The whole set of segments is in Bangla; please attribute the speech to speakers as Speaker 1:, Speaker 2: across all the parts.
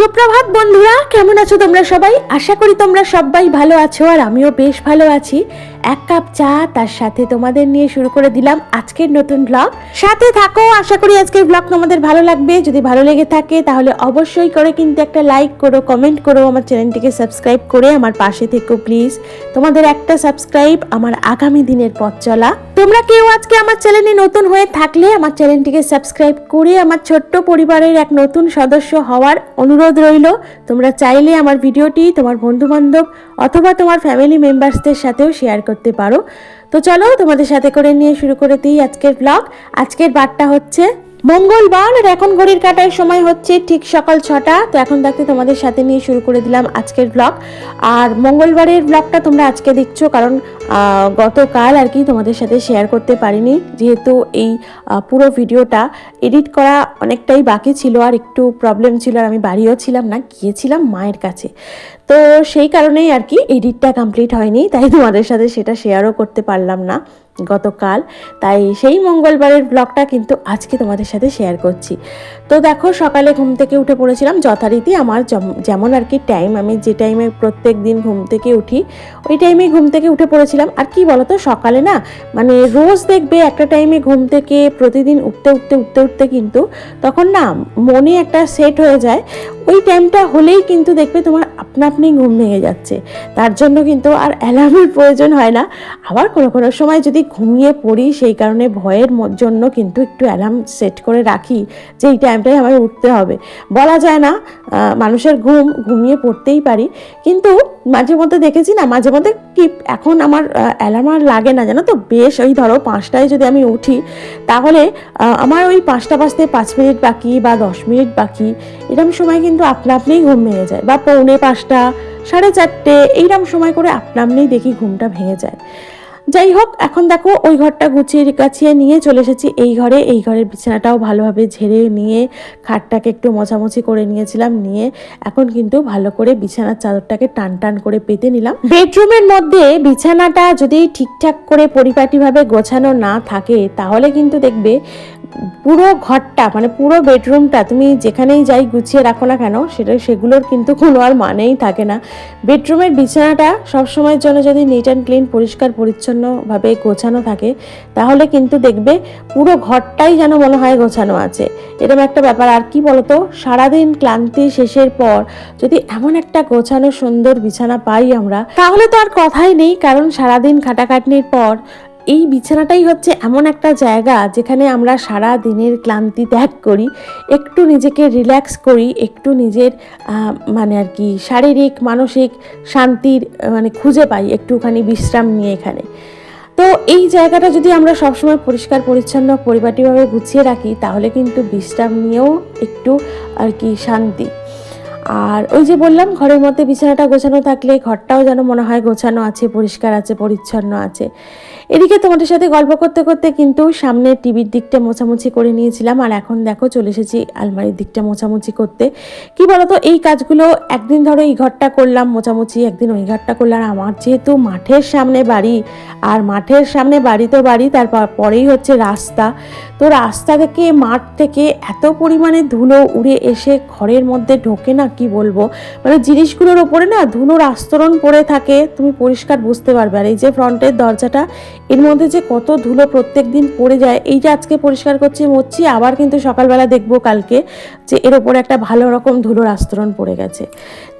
Speaker 1: সুপ্রভাত বন্ধুরা, কেমন আছো তোমরা সবাই? আশা করি তোমরা সবাই ভালো আছো আর আমিও বেশ ভালো আছি। এক কাপ চা তার সাথে তোমাদের নিয়ে শুরু করে দিলাম আজকের নতুন ব্লগ সাথে থাকো, আশা করি আজকের ব্লগ তোমাদের ভালো লাগবে। যদি ভালো লেগে থাকে তাহলে অবশ্যই করে কিন্তু একটা লাইক করো কমেন্ট করো, আমার চ্যানেলটিকে সাবস্ক্রাইব করে আমার পাশে থেকো প্লিজ তোমাদের একটা সাবস্ক্রাইব আমার আগামী দিনের পথ চলা। তোমরা কেউ আজকে আমার চ্যানেলে নতুন হয়ে থাকলে আমার চ্যানেলটিকে সাবস্ক্রাইব করে আমার ছোট্ট পরিবারের এক নতুন সদস্য হওয়ার অনুরোধ রইল। তোমরা চাইলে আমার ভিডিওটি তোমার বন্ধু বান্ধব অথবা তোমার ফ্যামিলি মেম্বার্সদের সাথেও শেয়ার করতে পারো। তো চলো তোমাদের সাথে করে নিয়ে শুরু করে দিই আজকের ব্লগ আজকের বারটা হচ্ছে মঙ্গলবার আর এখন ঘড়ির কাটার সময় হচ্ছে ঠিক সকাল ছটা। তো এখন থাকতে তোমাদের সাথে নিয়ে শুরু করে দিলাম আজকের ব্লগ আর মঙ্গলবারের ব্লগটা তোমরা আজকে দেখছ কারণ গতকাল আর কি তোমাদের সাথে শেয়ার করতে পারিনি। যেহেতু এই পুরো ভিডিওটা এডিট করা অনেকটাই বাকি ছিল আর একটু প্রবলেম ছিল আর আমি বাড়িও ছিলাম না, গিয়েছিলাম মায়ের কাছে। তো সেই কারণেই আর কি এডিটটা কমপ্লিট হয়নি, তাই তোমাদের সাথে সেটা শেয়ারও করতে পারলাম না। গতকাল। তাই সেই মঙ্গলবারের ব্লগটা কিন্তু আজকে তোমাদের সাথে শেয়ার করছি। তো দেখো, সকালে ঘুম থেকে উঠে পড়েছিলাম। যথারীতি আমার যেমন আর কি টাইম আমি যে টাইমে প্রত্যেক দিন ঘুম থেকে উঠি, ওই টাইমে ঘুম থেকে উঠে পড়েছিলাম। আর কি বলতো, সকালে না মানে রোজ দেখবে একটা টাইমে ঘুম থেকে প্রতিদিন উঠতে উঠতে উঠতে উঠতে কিন্তু তখন না মনে একটা সেট হয়ে যায়। ওই টাইমটা হলেই কিন্তু দেখবে তোমার আপনা আপনি ঘুম ভেঙে যাচ্ছে। তার জন্য কিন্তু আর অ্যালার্মের প্রয়োজন হয় না। আবার কোনো কোনো সময় যদি ঘুমিয়ে পড়ি, সেই কারণে ভয়ের জন্য কিন্তু একটু অ্যালার্ম সেট করে রাখি যে এই টাইমটাই আমার উঠতে হবে। বলা যায় না মানুষের ঘুম, ঘুমিয়ে পড়তেই পারি। কিন্তু মাঝে মধ্যে দেখেছি না, মাঝে মধ্যে কি, এখন আমার অ্যালার্ম আর লাগে না, জানো তো? বেশ ওই ধরো পাঁচটায় যদি আমি উঠি, তাহলে আমার ওই পাঁচটা বাজতে পাঁচ মিনিট বাকি বা দশ মিনিট বাকি এরকম সময় কিন্তু আপনা আপনিই ঘুম ভেঙে যায়। বা পৌনে পাঁচটা, সাড়ে চারটে এইরকম সময় করে আপনা আপনিই দেখি ঘুমটা ভেঙে যায়। যাই হোক এখন দেখো ওই ঘরটা গুছিয়ে কাছিয়ে নিয়ে চলে এসেছি। এই ঘরে, এই ঘরের বিছানাটাও ভালোভাবে ঝেড়ে নিয়ে খাটটাকে একটু মোছামুছি করে নিয়েছিলাম, নিয়ে এখন কিন্তু ভালো করে বিছানার চাদরটাকে টান টান করে পেতে নিলাম। বেডরুমের মধ্যে বিছানাটা যদি ঠিকঠাক করে পরিপাটিভাবে গোছানো না থাকে, তাহলে কিন্তু দেখবে পুরো ঘরটা মানে পুরো বেডরুমটা তুমি যেখানেই যাই গুছিয়ে রাখো না কেন, সেটা সেগুলোর কিন্তু কোনো আর মানেই থাকে না। বেডরুমের বিছানাটা সবসময়ের জন্য যদি নিট অ্যান্ড ক্লিন পরিষ্কার, পরিচ্ছন্নভাবে গোছানো থাকে, তাহলে কিন্তু দেখবে পুরো ঘরটাই যেন মনে হয় গোছানো আছে। এরকম একটা ব্যাপার। আর কি বলতো, সারাদিন ক্লান্তি শেষের পর যদি এমন একটা গোছানো সুন্দর বিছানা পাই আমরা, তাহলে তো আর কথাই নেই, কারণ সারাদিন খাটাখাটনির পর এই বিছানাটাই হচ্ছে এমন একটা জায়গা যেখানে আমরা সারা দিনের ক্লান্তি ত্যাগ করি, একটু নিজেকে রিল্যাক্স করি, একটু নিজের মানে আর কি শারীরিক, মানসিক শান্তির মানে খুঁজে পাই, একটুখানি বিশ্রাম নিয়ে এখানে। তো এই জায়গাটা যদি আমরা সবসময় পরিষ্কার, পরিচ্ছন্ন, পরিপাটিভাবে গুছিয়ে রাখি, তাহলে কিন্তু বিশ্রাম নিয়েও একটু আর কি শান্তি। আর ওই যে বললাম, ঘরের মধ্যে বিছানাটা গোছানো থাকলে ঘরটাও যেন মনে হয় গোছানো আছে, পরিষ্কার আছে, পরিচ্ছন্ন আছে। এদিকে তোমাদের সাথে গল্প করতে করতে কিন্তু সামনে টিভির দিকটা মোছামুছি করে নিয়েছিলাম, আর এখন দেখো চলে এসেছি আলমারির দিকটা মোছামুছি করতে। কি বলতো, এই কাজগুলো একদিন ধরো এই ঘরটা করলাম, মোছামুছি একদিন ওই ঘরটা করলাম আমার যেহেতু মাঠের সামনে বাড়ি, আর মাঠের সামনে বাড়ি তো বাড়ি, তারপর পরেই হচ্ছে রাস্তা। তো রাস্তা থেকে, মাঠ থেকে এত পরিমাণে ধুলো উড়ে এসে ঘরের মধ্যে ঢোকে না, কি বলব? মানে জিনিসগুলোর ওপরে না ধুলোর আস্তরণ পড়ে থাকে, তুমি পরিষ্কার বুঝতে পারবে। আর এই যে ফ্রন্টের দরজাটা, এর মধ্যে যে কত ধুলো প্রত্যেক দিন পড়ে যায় এই যে আজকে পরিষ্কার করছি মরছি আবার কিন্তু সকালবেলা দেখব কালকে যে এর ওপরে একটা ভালো রকম ধুলোর আস্তরণ পড়ে গেছে।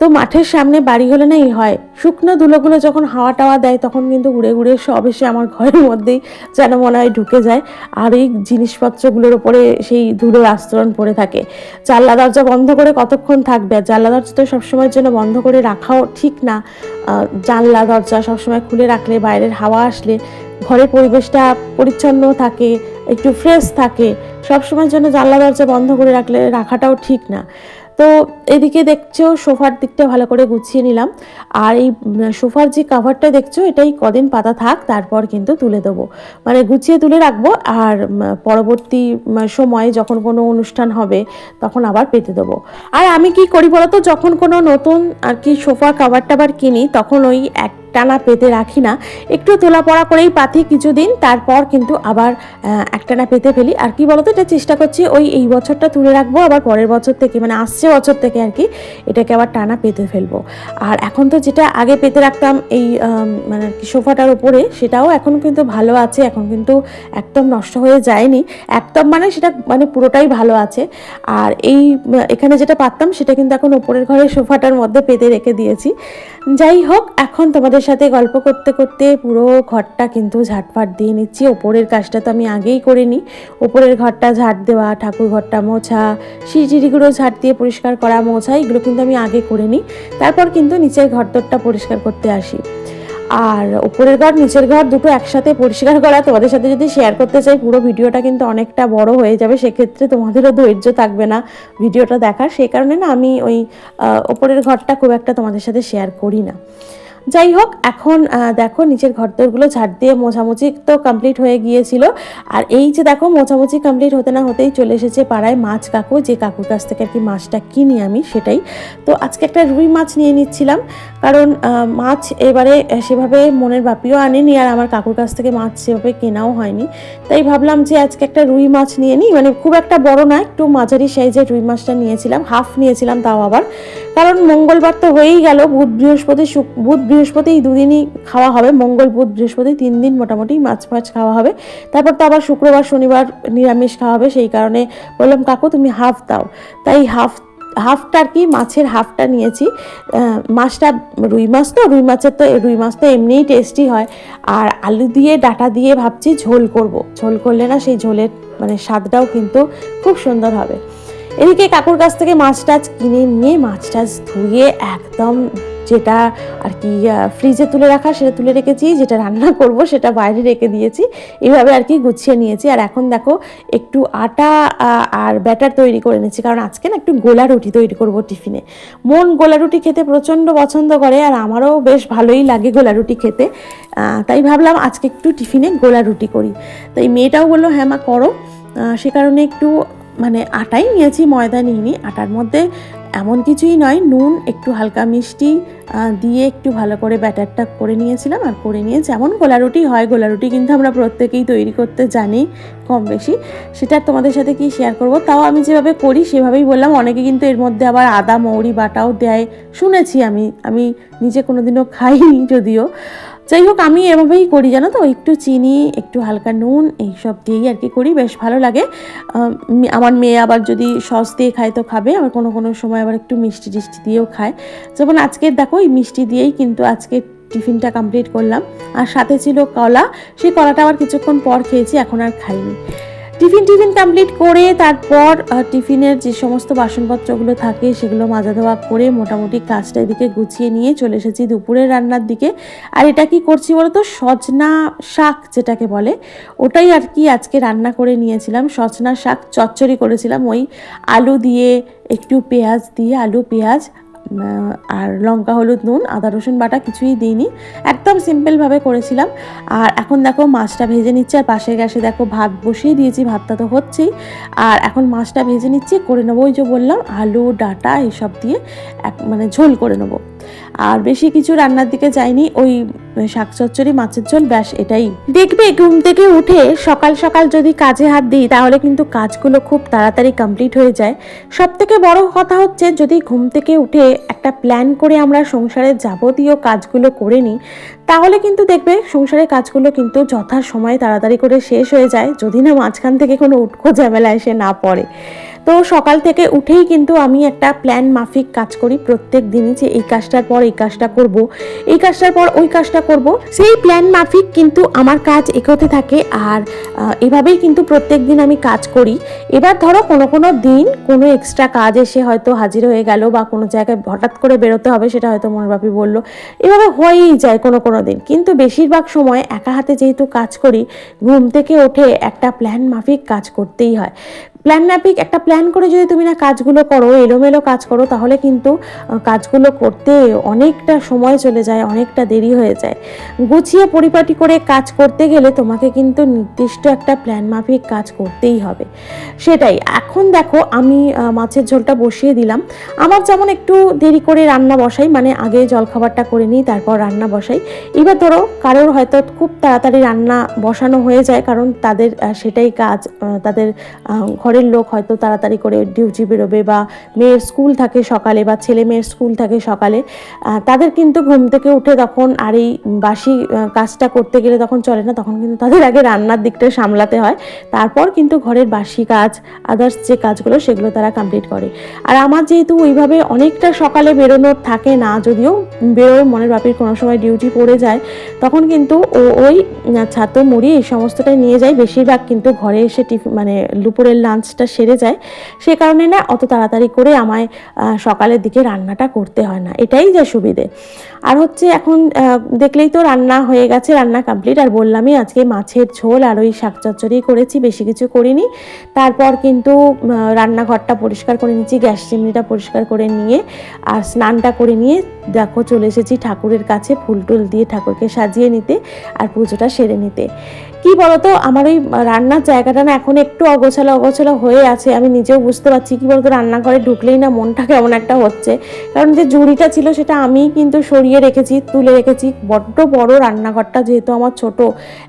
Speaker 1: তো মাঠের সামনে বাড়ি হলে না এই হয়, শুকনো ধুলোগুলো যখন হাওয়া টাওয়া দেয়, তখন কিন্তু উড়ে উড়ে সব এসে আমার ঘরের মধ্যেই যেন মনে হয় ঢুকে যায়। আর এই জিনিসপত্রগুলোর ওপরে সেই ধুলোর আস্তরণ পড়ে থাকে। জানলা দরজা বন্ধ করে কতক্ষণ থাকবে? জানলা দরজা তো সবসময়ের জন্য বন্ধ করে রাখাও ঠিক না। জানলা দরজা সবসময় খুলে রাখলে, বাইরের হাওয়া আসলে, ঘরের পরিবেশটা পরিচ্ছন্ন থাকে, একটু ফ্রেশ থাকে। সবসময়ের জন্য জানলা দরজা বন্ধ করে রাখলে, রাখাটাও ঠিক না। তো এদিকে দেখছ, সোফার দিকটা ভালো করে গুছিয়ে নিলাম। আর এই সোফার যে কাভারটা দেখছ, এটাই কদিন পাতা থাক, তারপর কিন্তু তুলে দেবো। মানে গুছিয়ে তুলে রাখব, আর পরবর্তী সময়ে যখন কোনো অনুষ্ঠান হবে, তখন আবার পেতে দেবো। আর আমি কি করি বলতো, যখন কোনো নতুন আর কি সোফা কাভার টাভার কিনি, তখন ওই এক একটানা পেতে রাখি না। একটু তোলা পড়া করেই পাতি কিছুদিন, তারপর কিন্তু আবার একটানা পেতে ফেলি। আর কি বলতো, এটা চেষ্টা করছি ওই এই বছরটা তুলে রাখব, আবার পরের বছর থেকে মানে আসছে বছর থেকে আর কি, এটাকে আবার টানা পেতে ফেলব। আর এখন তো যেটা আগে পেতে রাখতাম এই মানে আর কি সোফাটার উপরে, সেটাও এখন কিন্তু ভালো আছে, এখন কিন্তু একদম নষ্ট হয়ে যায়নি। একদম মানে সেটা মানে পুরোটাই ভালো আছে। আর এই, এখানে যেটা পারতাম সেটা কিন্তু এখন ওপরের ঘরের সোফাটার মধ্যে পেতে রেখে দিয়েছি। যাই হোক, এখন তোমাদের সাথে গল্প করতে করতে পুরো ঘরটা কিন্তু ঝাটফাট দিয়ে নিচ্ছি। ওপরের কাজটা তো আমি আগেই করে নিই ওপরের ঘরটা ঝাড় দেওয়া, ঠাকুর ঘরটা মোছা, সিঁড়িগুলো ঝাড় দিয়ে পরিষ্কার করা, মোছা, এগুলো কিন্তু আমি আগে করে নিই তারপর কিন্তু নিচের ঘরদোরটা পরিষ্কার করতে আসি। আর উপরের ঘর, নিচের ঘর দুটো একসাথে পরিষ্কার করা। তোমাদের সাথে যদি শেয়ার করতে চাই, পুরো ভিডিওটা কিন্তু অনেকটা বড় হয়ে যাবে। সেক্ষেত্রে তোমাদেরও ধৈর্য থাকবে না ভিডিওটা দেখার। সেই কারণে না আমি ওই ওপরের ঘরটা খুব একটা তোমাদের সাথে শেয়ার করি না। যাই হোক এখন দেখো নিচের ঘরদোরগুলো ঝাড় দিয়ে মোছামুছি তো কমপ্লিট হয়ে গিয়েছিল। আর এই যে দেখো মোছামুছি কমপ্লিট হতে না হতেই চলে এসেছে পাড়ায় মাছ কাকু, যে কাকুর কাছ থেকে আর কি মাছটা কিনি আমি সেটাই। তো আজকে একটা রুই মাছ নিয়ে নিচ্ছিলাম, কারণ মাছ এবারে সেভাবে মনের বাপিও আনেনি আর আমার কাকুর কাছ থেকে মাছ সেভাবে কেনাও হয়নি। তাই ভাবলাম যে আজকে একটা রুই মাছ নিয়ে নিই মানে খুব একটা বড় না, একটু মাঝারি সাইজের রুই মাছটা নিয়েছিলাম হাফ নিয়েছিলাম তাও আবার। কারণ মঙ্গলবার তো হয়েই গেল, বুধ বৃহস্পতি বুধ বৃহস্পতি এই দুদিনই খাওয়া হবে, মঙ্গল, বুধ বৃহস্পতি তিন দিন মোটামুটি মাছ ফাছ খাওয়া হবে। তারপর তো আবার শুক্রবার, শনিবার নিরামিষ খাওয়া হবে, সেই কারণে বললাম, কাকু, তুমি হাফ দাও। তাই হাফ হাফটা আর কি মাছের হাফটা নিয়েছি। মাছটা রুই মাছ তো, রুই মাছের তো, রুই মাছ তো এমনিই টেস্টি হয়। আর আলু দিয়ে, ডাটা দিয়ে ভাবছি ঝোল করব। ঝোল করলে না সেই ঝোলের মানে স্বাদটাও কিন্তু খুব সুন্দর হবে। এদিকে কাকুর কাছ থেকে মাছ টাছ কিনে নিয়ে মাছ টাছ ধুয়ে একদম যেটা আর কি ফ্রিজে তুলে রাখা সেটা তুলে রেখেছি, যেটা রান্না করব সেটা বাইরে রেখে দিয়েছি এইভাবে আর কি গুছিয়ে নিয়েছি। আর এখন দেখো, একটু আটা আর ব্যাটার তৈরি করে নিচ্ছি কারণ আজকে না একটু গোলা রুটি তৈরি করব টিফিনে। মন গোলা রুটি খেতে প্রচণ্ড পছন্দ করে, আর আমারও বেশ ভালোই লাগে গোলা রুটি খেতে। তাই ভাবলাম আজকে একটু টিফিনে গোলা রুটি করি। তাই মেয়েটাও বলল হ্যাঁ মা, করো। সে কারণে একটু মানে আটাই নিয়েছি, ময়দা নিইনি। আটার মধ্যে এমন কিছুই নয়, নুন, একটু হালকা মিষ্টি দিয়ে একটু ভালো করে ব্যাটারটা করে নিয়েছিলাম আর করে নিয়ে যেমন গোলা রুটি হয় গোলা রুটি কিন্তু আমরা প্রত্যেকেই তৈরি করতে জানি কম বেশি। সেটা তোমাদের সাথে কি শেয়ার করব? তাও আমি যেভাবে করি সেভাবেই বললাম। অনেকে কিন্তু এর মধ্যে আবার আদা, মৌরি, বাটাও দেয়। শুনেছি আমি আমি নিজে কোনোদিনও খাইনি যদিও। যাই হোক আমি এভাবেই করি, জানো তো? একটু চিনি, একটু হালকা নুন, এইসব দিয়েই আর কি করি, বেশ ভালো লাগে। আমার মেয়ে আবার যদি সস দিয়ে খায় তো খাবে, আবার কোনো কোনো সময় আবার একটু মিষ্টি টিষ্টি দিয়েও খায়। যেমন আজকে দেখো, এই মিষ্টি দিয়েই কিন্তু আজকে টিফিনটা কমপ্লিট করলাম। আর সাথে ছিল কলা, সেই কলাটা আবার কিছুক্ষণ পর খেয়েছি, এখন আর খাইনি। টিফিন টিফিন কমপ্লিট করে তারপর টিফিনের যে সমস্ত বাসনপত্রগুলো থাকে সেগুলো মাজা ধোয়া করে মোটামুটি কাজটা এদিকে গুছিয়ে নিয়ে চলে এসেছি দুপুরের রান্নার দিকে। আর এটা কি করছি বলতো সজনা শাক যেটাকে বলে, ওটাই আর কি আজকে রান্না করে নিয়েছিলাম। সজনা শাক চচ্চড়ি করেছিলাম, ওই আলু দিয়ে, একটু পেঁয়াজ দিয়ে, আলু, পেঁয়াজ আর লঙ্কা, হলুদ, নুন, আদা, রসুন বাটা কিছুই দিইনি। একদম সিম্পলভাবে করেছিলাম। আর এখন দেখো মাছটা ভেজে নিচ্ছি, আর পাশে গ্যাসে দেখো ভাত বসিয়ে দিয়েছি, ভাতটা তো হচ্ছেই। আর এখন মাছটা ভেজে নিচ্ছি, করে নেব ওই যে বললাম, আলু, ডাটা, এইসব দিয়ে এক মানে ঝোল করে নেব। আর বেশি কিছু রান্নার দিকে যাইনি, ওই শাক চচ্চড়ি, মাছের ঝোল, ব্যাস এটাই। দেখবে, ঘুম থেকে উঠে সকাল সকাল যদি কাজে হাত দিই, তাহলে কিন্তু কাজগুলো খুব তাড়াতাড়ি কমপ্লিট হয়ে যায়। সব থেকে বড় কথা হচ্ছে, যদি ঘুম থেকে উঠে একটা প্ল্যান করে আমরা সংসারের যাবতীয় কাজগুলো করে নিই তাহলে কিন্তু দেখবে সংসারের কাজগুলো কিন্তু যথা সময়ে তাড়াতাড়ি করে শেষ হয়ে যায়, যদি না মাঝখান থেকে কোনো উটকো ঝামেলা এসে না পড়ে। তো সকাল থেকে উঠেই কিন্তু আমি একটা প্ল্যান মাফিক কাজ করি প্রত্যেক দিনই যে এই কাজটার পর এই কাজটা করব, এই কাজটার পর ওই কাজটা করব। সেই প্ল্যান মাফিক কিন্তু আমার কাজ এগোতে থাকে আর এভাবেই কিন্তু প্রত্যেক দিন আমি কাজ করি। এবার ধরো কোনো কোনো দিন কোনো এক্সট্রা কাজ এসে হয়তো হাজির হয়ে গেল বা কোনো জায়গায় হঠাৎ করে বেরোতে হবে সেটা হয়তো মনের বাপি বলল। এভাবে হয়েই যায় কোনো কোনো দিন। কিন্তু বেশিরভাগ সময় একা হাতে যেহেতু কাজ করি, ঘুম থেকে ওঠে একটা প্ল্যান মাফিক কাজ করতেই হয়। প্ল্যান ম্যাপিক একটা প্ল্যান করে যদি তুমি না কাজগুলো করো এলোমেলো কাজ করো তাহলে কিন্তু কাজগুলো করতে অনেকটা সময় চলে যায় অনেকটা দেরি হয়ে যায়। গুছিয়ে পরিপাটি করে কাজ করতে গেলে তোমাকে কিন্তু নির্দিষ্ট একটা প্ল্যান মাফিক কাজ করতেই হবে। সেটাই এখন দেখো আমি মাছের ঝোলটা বসিয়ে দিলাম। আমার যেমন একটু দেরি করে রান্না বসাই মানে আগে জলখাবারটা করে নিই তারপর রান্না বসাই। এবার ধরো কারোর হয়তো খুব তাড়াতাড়ি রান্না বসানো হয়ে যায় কারণ তাদের সেটাই কাজ তাদের আহ, ঘরের লোক হয়তো তাড়াতাড়ি করে ডিউটি বেরোবে বা মেয়ের স্কুল থাকে সকালে বা ছেলে মেয়ের স্কুল থাকে সকালে তাদের কিন্তু ঘুম থেকে উঠে তখন আর এই বাসি কাজটা করতে গেলে তখন চলে না তখন কিন্তু তাদের আগে রান্নার দিকটা সামলাতে হয়। তারপর কিন্তু ঘরের বাসি কাজ আদার্স যে কাজগুলো সেগুলো তারা কমপ্লিট করে। আর আমার যেহেতু ওইভাবে অনেকটা সকালে বেরোনোর থাকে না যদিও বেরোয় মনের বাপির কোনো সময় ডিউটি পড়ে যায় তখন কিন্তু ও ওই উম, ছাতু মুড়ি এই সমস্তটাই নিয়ে যায়। বেশিরভাগ কিন্তু ঘরে এসে টিফিন মানে দুপুরের লাঞ্চটা সেরে যায়। সে কারণে না অত তাড়াতাড়ি করে আমায় সকালের দিকে রান্নাটা করতে হয় না। এটাই যা সুবিধে। আর হচ্ছে এখন দেখলেই তো রান্না হয়ে গেছে, রান্না কমপ্লিট আর বললামই আজকে মাছের ঝোল আর ওই শাক চচ্চড়ি করেছি, বেশি কিছু করিনি। তারপর কিন্তু রান্নাঘরটা পরিষ্কার করে নিয়েছি, গ্যাস চিমনিটা পরিষ্কার করে নিয়ে আর স্নানটা করে নিয়ে দেখো চলে এসেছি ঠাকুরের কাছে ফুল টুল দিয়ে ঠাকুরকে সাজিয়ে নিতে আর পুজোটা সেরে নিতে। কি বলতো? আমার ওই রান্নার জায়গাটা না এখন একটু অগোছালো অগোছালো হয়ে আছে, আমি নিজেও বুঝতে পারছি কি বলতো, রান্নাঘরে ঢুকলেই না মনটা কেমন একটা হচ্ছে। কারণ যে ঝুড়িটা ছিল সেটা আমি কিন্তু সরিয়ে রেখেছি, তুলে রেখেছি। বড্ড বড় রান্নাঘরটা যেহেতু আমার ছোট,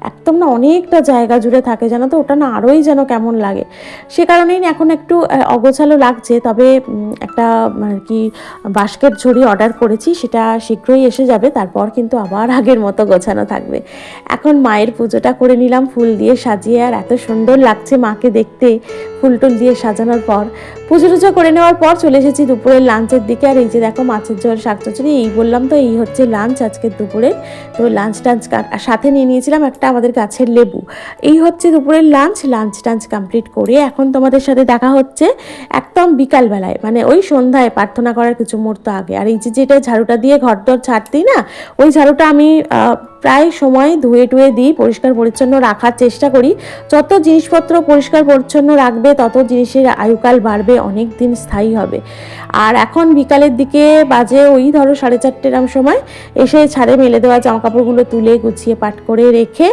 Speaker 1: একদম না অনেকটা জায়গা জুড়ে থাকে, জানো তো? ওটা না আরোই যেন কেমন লাগে। সে কারণেই এখন একটু অগোছালো লাগছে, তবে একটা আর কি, বাস্কেট ঝুড়ি অর্ডার করেছি, সেটা শীঘ্রই এসে যাবে, তারপর কিন্তু আবার আগের মতো গোছানো থাকবে। এখন মায়ের পুজোটা করে নিলাম, ফুল দিয়ে সাজিয়ে, আর এত সুন্দর লাগছে মাকে দেখতে। ফুল টুল দিয়ে সাজানোর পর পুজো টুজো করে নেওয়ার পর চলে এসেছি দুপুরের লাঞ্চের দিকে। আর এই যে দেখো মাছের ঝোল, শাক চচ্চড়ি, এই বললাম তো এই হচ্ছে লাঞ্চ আজকে দুপুরের তো লাঞ্চ টাঞ্চ আর সাথে নিয়ে নিয়েছিলাম একটা আমাদের গাছের লেবু। এই হচ্ছে দুপুরের লাঞ্চ লাঞ্চ টাঞ্চ কমপ্লিট করে এখন তোমাদের সাথে দেখা হচ্ছে একদম বিকালবেলায় মানে ওই সন্ধ্যায় প্রার্থনা করার কিছু মুহূর্ত আগে। আর এই যে যেটা ঝাড়ুটা দিয়ে ঘর দর ছাড়তেই না, ওই ঝাড়ুটা আমি প্রায় সময় ধুয়ে টুয়ে দিই, পরিষ্কার পরিচ্ছন্ন রাখার চেষ্টা করি। যত জিনিসপত্র পরিষ্কার পরিচ্ছন্ন রাখবে, তত জিনিসের আয়ুকাল বাড়বে, অনেক দিন স্থায়ী হবে। আর এখন বিকালের দিকে বাজে ওই ধরো সাড়ে চারটেরাম সময়, এসে ছাড়ে মেলে দেওয়া জামা কাপড়গুলো তুলে গুছিয়ে পাট করে রেখে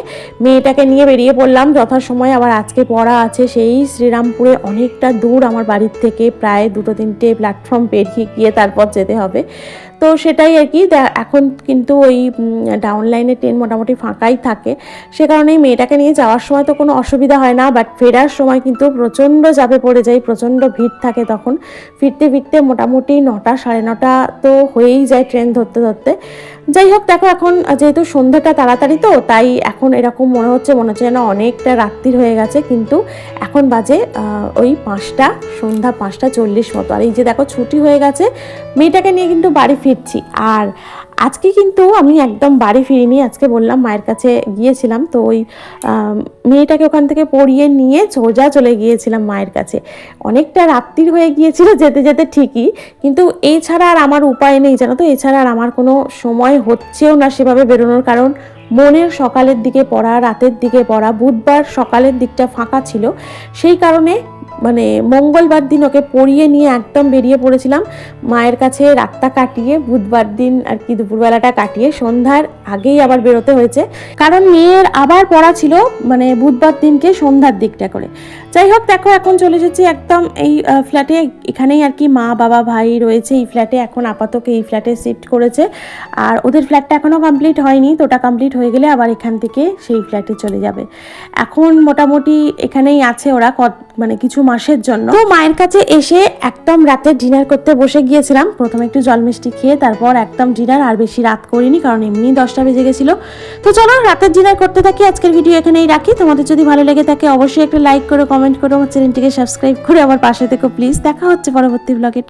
Speaker 1: মেয়েটাকে নিয়ে বেরিয়ে পড়লাম। যথাসময় আবার আজকে পড়া আছে, সেই শ্রীরামপুরে অনেকটা দূর আমার বাড়ির থেকে, প্রায় দুটো তিনটে প্ল্যাটফর্ম পেরিয়ে গিয়ে তারপর যেতে হবে। তো সেটাই আর কি। এখন কিন্তু ওই ডাউন লাইনে ট্রেন মোটামুটি ফাঁকাই থাকে। সে কারণেই মেয়েটাকে নিয়ে যাওয়ার সময় তো কোনো অসুবিধা হয় না বাট ফেরার সময় কিন্তু প্রচণ্ড চাপে পড়ে যায়, প্রচণ্ড ভিড় থাকে তখন। ফিরতে ফিরতে মোটামুটি নটা, সাড়ে নটা তো হয়েই যায় ট্রেন ধরতে ধরতে। যাই হোক, দেখো এখন যেহেতু সন্ধ্যাটা তাড়াতাড়ি তো, তাই এখন এরকম মনে হচ্ছে মনে হচ্ছে যেন অনেকটা রাত্রির হয়ে গেছে। কিন্তু এখন বাজে ওই পাঁচটা, সন্ধ্যা পাঁচটা চল্লিশ মতো। আর এই যে দেখো, ছুটি হয়ে গেছে, মেয়েটাকে নিয়ে কিন্তু বাড়ি ফিরছি। আর আজকে কিন্তু আমি একদম বাড়ি ফিরিনি, আজকে বললাম মায়ের কাছে গিয়েছিলাম, তো ওই মেয়েটাকে ওখান থেকে পড়িয়ে নিয়ে সোজা চলে গিয়েছিলাম মায়ের কাছে। অনেকটা রাত্রির হয়ে গিয়েছিল যেতে যেতে ঠিকই, কিন্তু এছাড়া আর আমার উপায় নেই, জানো তো? এছাড়া আর আমার কোনো সময় হচ্ছেও না সেভাবে বেরোনোর, কারণ মনের সকালের দিকে পড়া, রাতের দিকে পড়া, বুধবার সকালের দিকটা ফাঁকা ছিল। সেই কারণে মানে মঙ্গলবার দিন ওকে পড়িয়ে নিয়ে একদম বেরিয়ে পড়েছিলাম। মায়ের কাছে রাতটা কাটিয়ে বুধবার দিন আর কি দুপুরবেলাটা কাটিয়ে সন্ধ্যার আগেই আবার বেরোতে হয়েছে। কারণ মেয়ের আবার পড়া ছিল মানে বুধবার দিনকে সন্ধ্যার দিকটা করে। যাই হোক দেখো, এখন চলে এসেছি একদম এই ফ্ল্যাটে এখানেই আর কি মা, বাবা, ভাই রয়েছে এই ফ্ল্যাটে এখন আপাতত এই ফ্ল্যাটে শিফট করেছে। আর ওদের ফ্ল্যাটটা এখনও কমপ্লিট হয়নি, তো ওটা কমপ্লিট হয়ে গেলে আবার এখান থেকে সেই ফ্ল্যাটে চলে যাবে। এখন মোটামুটি এখানেই আছে ওরা মানে কিছু মাসের জন্য। তো মায়ের কাছে এসে একদম রাতে ডিনার করতে বসে গিয়েছিলাম। প্রথমে একটু জল মিষ্টি খেয়ে তারপর একদম ডিনার আর বেশি রাত করিনি, কারণ এমনি দশটা বেজে গেছিল। তো চলো, রাতের ডিনার করতে থাকি। আজকের ভিডিও এখানেই রাখি। তোমাদের যদি ভালো লেগে থাকে, অবশ্যই একটা লাইক করো কমেন্ট করে আমার চ্যানেলটিকে সাবস্ক্রাইব করে আমার পাশে দেখো প্লিজ দেখা হচ্ছে পরবর্তী ব্লগে